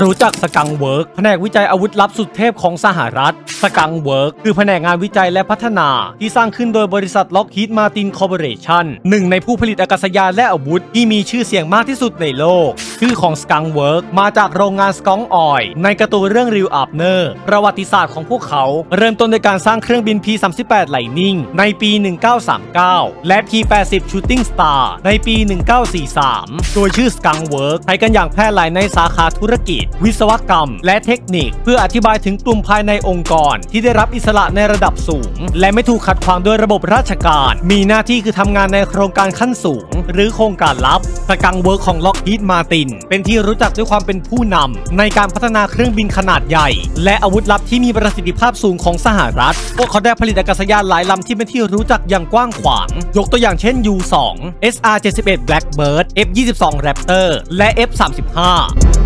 รู้จักสกังเวิร์กแผนกวิจัยอาวุธลับสุดเทพของสหรัฐ สกังเวิร์กคือแผนกงานวิจัยและพัฒนา ที่สร้างขึ้นโดยบริษัทล็อกฮีดมาตินคอร์ปอเรชั่นหนึ่งในผู้ผลิตอากาศยานและอาวุธที่มีชื่อเสียงมากที่สุดในโลก ชื่อของสกังเวิร์กมาจากโรงงานสกองออยในการ์ตูนเรื่องริวอับเนอร์ประวัติศาสตร์ของพวกเขาเริ่มต้นในการสร้างเครื่องบิน P38 ไลนิ่ง ในปี 1939 และ P80 Shooting Star ในปี 1943 โดยชื่อ Skunk Work ใช้กันอย่างแพร่หลายในสาขาธุรกิจ วิศวกรรม และเทคนิค เพื่ออธิบายถึงกลุ่มภายในองค์กร ที่ได้รับอิสระในระดับสูง และไม่ถูกขัดขวางโดยระบบราชการ มีหน้าที่คือทำงานในโครงการขั้นสูง หรือโครงการลับสกังเวิร์กของล็อกฮีดมาตินเป็นที่รู้จักด้วยความเป็นผู้นำในการพัฒนาเครื่องบินขนาดใหญ่ และอาวุธลับที่มีประสิทธิภาพสูงของสหรัฐ พวกเขาได้ผลิตอากาศยานหลายลำที่เป็นที่รู้จักอย่างกว้างขวาง ยกตัวอย่างเช่น U2 SR-71 Blackbird F-22 Raptor และ F-35